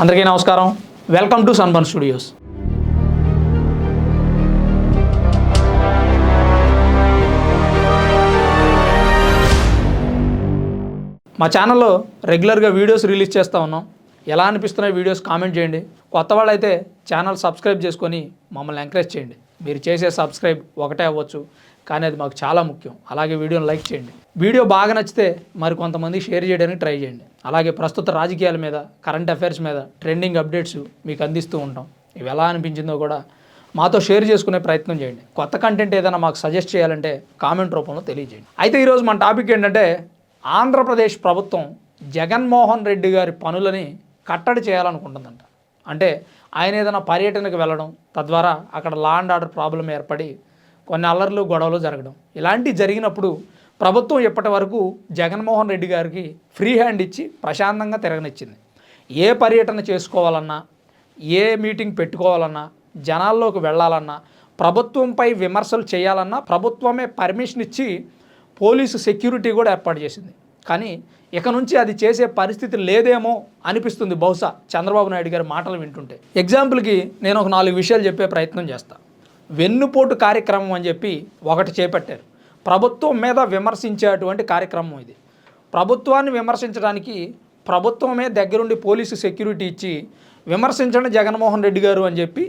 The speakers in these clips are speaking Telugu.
అందరికీ నమస్కారం. వెల్కమ్ టు సన్బర్న్ స్టూడియోస్ మా ఛానల్లో రెగ్యులర్గా వీడియోస్ రిలీజ్ చేస్తూ ఉన్నాం. ఎలా అనిపిస్తున్నాయి వీడియోస్ కామెంట్ చేయండి. కొత్త వాళ్ళైతే ఛానల్ సబ్స్క్రైబ్ చేసుకొని మమ్మల్ని ఎంకరేజ్ చేయండి. మీరు చేసే సబ్స్క్రైబ్ ఒకటే అవ్వచ్చు కానీ అది మాకు చాలా ముఖ్యం. అలాగే వీడియోని లైక్ చేయండి. వీడియో బాగా నచ్చితే మరి కొంతమంది షేర్ చేయడానికి ట్రై చేయండి. అలాగే ప్రస్తుత రాజకీయాల మీద కరెంట్ అఫైర్స్ మీద ట్రెండింగ్ అప్డేట్స్ మీకు అందిస్తూ ఉంటాం. ఇవి ఎలా అనిపించిందో కూడా మాతో షేర్ చేసుకునే ప్రయత్నం చేయండి. కొత్త కంటెంట్ ఏదైనా మాకు సజెస్ట్ చేయాలంటే కామెంట్ రూపంలో తెలియజేయండి. అయితే ఈరోజు మన టాపిక్ ఏంటంటే ఆంధ్రప్రదేశ్ ప్రభుత్వం జగన్మోహన్ రెడ్డి గారి పనులని కట్టడి చేయాలనుకుంటుందంట. అంటే ఆయన ఏదైనా పర్యటనకు వెళ్ళడం తద్వారా అక్కడ లా అండ్ ఆర్డర్ ప్రాబ్లం ఏర్పడి కొన్ని అల్లర్లు గొడవలు జరగడం. ఇలాంటివి జరిగినప్పుడు ప్రభుత్వం ఇప్పటి వరకు జగన్మోహన్ రెడ్డి గారికి ఫ్రీ హ్యాండ్ ఇచ్చి ప్రశాంతంగా తిరగనిచ్చింది. ఏ పర్యటన చేసుకోవాలన్నా ఏ మీటింగ్ పెట్టుకోవాలన్నా జనాల్లోకి వెళ్ళాలన్నా ప్రభుత్వంపై విమర్శలు చేయాలన్నా ప్రభుత్వమే పర్మిషన్ ఇచ్చి పోలీసు సెక్యూరిటీ కూడా ఏర్పాటు చేసింది. కానీ ఇక నుంచి అది చేసే పరిస్థితి లేదేమో అనిపిస్తుంది బహుశా చంద్రబాబు నాయుడు గారి మాటలు వింటుంటే. ఎగ్జాంపుల్కి నేను ఒక నాలుగు విషయాలు చెప్పే ప్రయత్నం చేస్తాను వెన్నుపోటు కార్యక్రమం అని చెప్పి ఒకటి చేపట్టారు. ప్రభుత్వం మీద విమర్శించేటువంటి కార్యక్రమం ఇది. ప్రభుత్వాన్ని విమర్శించడానికి ప్రభుత్వమే దగ్గరుండి పోలీసు సెక్యూరిటీ ఇచ్చి విమర్శించండి జగన్మోహన్ రెడ్డి గారు అని చెప్పి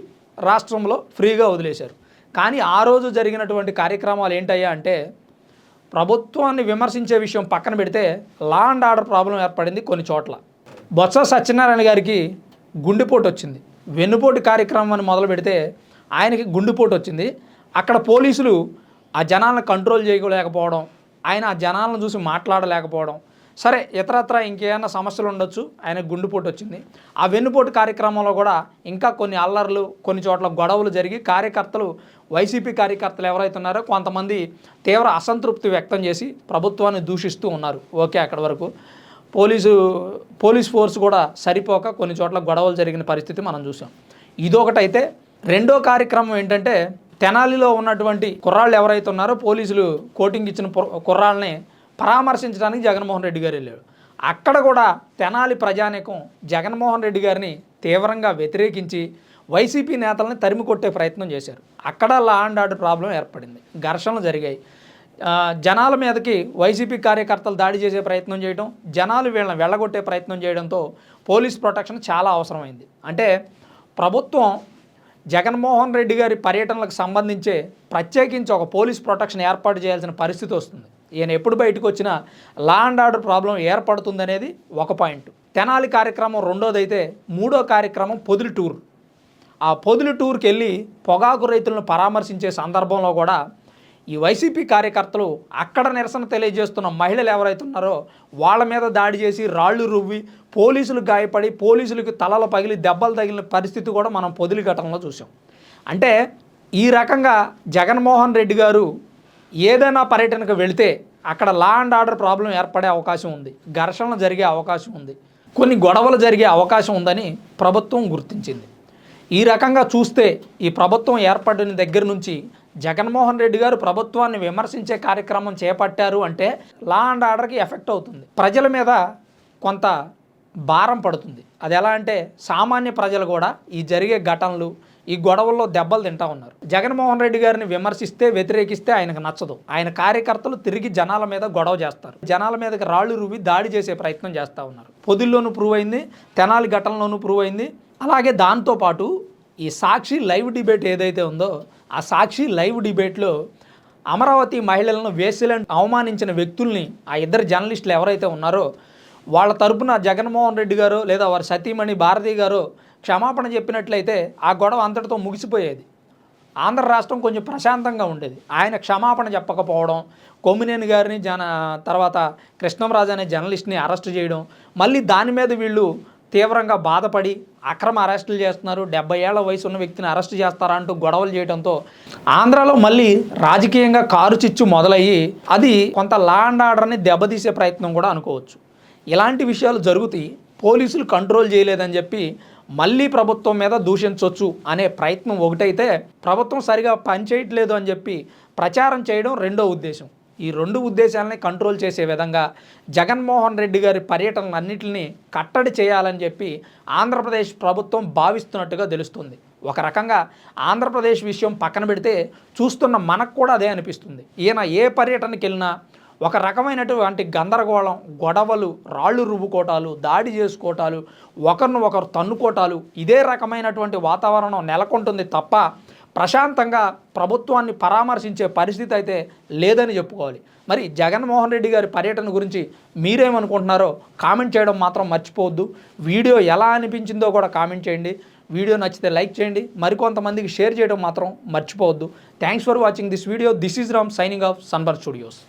రాష్ట్రంలో ఫ్రీగా వదిలేశారు. కానీ ఆ రోజు జరిగినటువంటి కార్యక్రమాలు ఏంటయ్యా అంటే ప్రభుత్వాన్ని విమర్శించే విషయం పక్కన పెడితే లా అండ్ ఆర్డర్ ప్రాబ్లం ఏర్పడింది కొన్ని చోట్ల. బొత్స సత్యనారాయణ గారికి గుండెపోటు వచ్చింది. వెన్నుపోటు కార్యక్రమం అని మొదలు పెడితే ఆయనకి గుండెపోటు వచ్చింది. అక్కడ పోలీసులు ఆ జనాలను కంట్రోల్ చేయలేకపోవడం ఆయన ఆ జనాలను చూసి మాట్లాడలేకపోవడం సరే ఇతరత్ర ఇంకేమైనా సమస్యలు ఉండొచ్చు ఆయన గుండెపోటు వచ్చింది. ఆ వెన్నుపోటు కార్యక్రమంలో కూడా ఇంకా కొన్ని అల్లర్లు కొన్ని చోట్ల గొడవలు జరిగి కార్యకర్తలు వైసీపీ కార్యకర్తలు ఎవరైతే ఉన్నారో కొంతమంది తీవ్ర అసంతృప్తి వ్యక్తం చేసి ప్రభుత్వాన్ని దూషిస్తూ ఉన్నారు. ఓకే అక్కడి వరకు. పోలీసు పోలీస్ ఫోర్స్ కూడా సరిపోక కొన్ని చోట్ల గొడవలు జరిగిన పరిస్థితి మనం చూసాం. ఇదొకటైతే రెండో కార్యక్రమం ఏంటంటే తెనాలిలో ఉన్నటువంటి కుర్రాళ్ళు ఎవరైతే ఉన్నారో పోలీసులు కోటింగ్ ఇచ్చిన పుర- కుర్రాళ్ళని పరామర్శించడానికి జగన్మోహన్ రెడ్డి గారు వెళ్ళాడు. అక్కడ కూడా తెనాలి ప్రజానీకం జగన్మోహన్ రెడ్డి గారిని తీవ్రంగా వ్యతిరేకించి వైసీపీ నేతలను తరిమి కొట్టే ప్రయత్నం చేశారు. అక్కడ లా అండ్ ఆర్డర్ ప్రాబ్లం ఏర్పడింది. ఘర్షణలు జరిగాయి. జనాల మీదకి వైసీపీ కార్యకర్తలు దాడి చేసే ప్రయత్నం చేయడం జనాలు వీళ్ళని వెళ్ళగొట్టే ప్రయత్నం చేయడంతో పోలీస్ ప్రొటెక్షన్ చాలా అవసరమైంది. అంటే ప్రభుత్వం జగన్మోహన్ రెడ్డి గారి పర్యటనలకు సంబంధించే ప్రత్యేకించి ఒక పోలీస్ ప్రొటెక్షన్ ఏర్పాటు చేయాల్సిన పరిస్థితి వస్తుంది. ఈయన ఎప్పుడు బయటకు వచ్చినా లా అండ్ ఆర్డర్ ప్రాబ్లం ఏర్పడుతుందనేది ఒక పాయింట్. తెనాలి కార్యక్రమం రెండోదైతే మూడో కార్యక్రమం పొదులు టూర్. ఆ పొదులు టూర్కి వెళ్ళి పొగాకు రైతులను పరామర్శించే సందర్భంలో కూడా ఈ వైసీపీ కార్యకర్తలు అక్కడ నిరసన తెలియజేస్తున్న మహిళలు ఎవరైతే ఉన్నారో వాళ్ళ మీద దాడి చేసి రాళ్ళు రువ్వి పోలీసులు గాయపడి పోలీసులకు తలలు పగిలి దెబ్బలు తగిలిన పరిస్థితి కూడా మనం పొదిలి ఘటనలో చూసాం అంటే ఈ రకంగా జగన్మోహన్ రెడ్డి గారు ఏదైనా పర్యటనకు వెళితే అక్కడ లా అండ్ ఆర్డర్ ప్రాబ్లం ఏర్పడే అవకాశం ఉంది. ఘర్షణలు జరిగే అవకాశం ఉంది. కొన్ని గొడవలు జరిగే అవకాశం ఉందని ప్రభుత్వం గుర్తించింది. ఈ రకంగా చూస్తే ఈ ప్రభుత్వం ఏర్పడిన దగ్గర నుంచి జగన్మోహన్ రెడ్డి గారు ప్రభుత్వాన్ని విమర్శించే కార్యక్రమం చేపట్టారు అంటే లా అండ్ ఆర్డర్కి ఎఫెక్ట్ అవుతుంది. ప్రజల మీద కొంత భారం పడుతుంది. అది ఎలా అంటే సామాన్య ప్రజలు కూడా ఈ జరిగే ఘటనలు ఈ గొడవల్లో దెబ్బలు తింటా ఉన్నారు. జగన్మోహన్ రెడ్డి గారిని విమర్శిస్తే వ్యతిరేకిస్తే ఆయనకు నచ్చదు. ఆయన కార్యకర్తలు తిరిగి జనాల మీద గొడవ చేస్తారు. జనాల మీదకి రాళ్ళు రువి దాడి చేసే ప్రయత్నం చేస్తూ ఉన్నారు. పొదిల్లోనూ ప్రూవ్ అయింది తెనాలి ఘటనలోనూ ప్రూవ్ అయింది. అలాగే దాంతోపాటు ఈ సాక్షి లైవ్ డిబేట్ ఏదైతే ఉందో ఆ సాక్షి లైవ్ డిబేట్లో అమరావతి మహిళలను వేసిలను అవమానించిన వ్యక్తుల్ని ఆ ఇద్దరు జర్నలిస్టులు ఎవరైతే ఉన్నారో వాళ్ళ తరపున జగన్మోహన్ రెడ్డి గారు లేదా వారి సతీమణి భారతి గారు క్షమాపణ చెప్పినట్లయితే ఆ గొడవ అంతటితో ముగిసిపోయేది. ఆంధ్ర రాష్ట్రం కొంచెం ప్రశాంతంగా ఉండేది. ఆయన క్షమాపణ చెప్పకపోవడం కొమ్మినేని గారిని జన తర్వాత కృష్ణంరాజు అనే జర్నలిస్ట్ని అరెస్ట్ చేయడం మళ్ళీ దాని మీద వీళ్ళు తీవ్రంగా బాధపడి అక్రమ అరెస్టులు చేస్తున్నారు. డెబ్బై ఏళ్ళ వయసు ఉన్న వ్యక్తిని అరెస్ట్ చేస్తారా అంటూ గొడవలు చేయడంతో ఆంధ్రాలో మళ్ళీ రాజకీయంగా కారు చిచ్చు మొదలయ్యి అది కొంత లా అండ్ ఆర్డర్ని దెబ్బతీసే ప్రయత్నం కూడా అనుకోవచ్చు. ఇలాంటి విషయాలు జరుగుతాయి. పోలీసులు కంట్రోల్ చేయలేదని చెప్పి మళ్ళీ ప్రభుత్వం మీద దూషించవచ్చు అనే ప్రయత్నం ఒకటైతే ప్రభుత్వం సరిగా పనిచేయట్లేదు అని చెప్పి ప్రచారం చేయడం రెండో ఉద్దేశం. ఈ రెండు ఉద్దేశాలని కంట్రోల్ చేసే విధంగా జగన్మోహన్ రెడ్డి గారి పర్యటనలన్నింటినీ కట్టడి చేయాలని చెప్పి ఆంధ్రప్రదేశ్ ప్రభుత్వం భావిస్తున్నట్టుగా తెలుస్తుంది. ఒక రకంగా ఆంధ్రప్రదేశ్ విషయం పక్కన పెడితే చూస్తున్న మనకు కూడా అదే అనిపిస్తుంది. ఈయన ఏ పర్యటనకి వెళ్ళినా ఒక రకమైనటువంటి గందరగోళం గొడవలు రాళ్ళు రుబ్బుకోటాలు దాడి చేసుకోవటాలు ఒకరిని ఒకరు తన్నుకోటాలు ఇదే రకమైనటువంటి వాతావరణం నెలకొంటుంది తప్ప ప్రశాంతంగా ప్రభుత్వాన్ని పరామర్శించే పరిస్థితి అయితే లేదని చెప్పుకోవాలి. మరి జగన్మోహన్ రెడ్డి గారి పర్యటన గురించి మీరేమనుకుంటున్నారో కామెంట్ చేయడం మాత్రం మర్చిపోవద్దు. వీడియో ఎలా అనిపించిందో కూడా కామెంట్ చేయండి. వీడియో నచ్చితే లైక్ చేయండి. మరికొంతమందికి షేర్ చేయడం మాత్రం మర్చిపోవద్దు. Thanks for watching this video this is Ram signing off సన్బర్ studios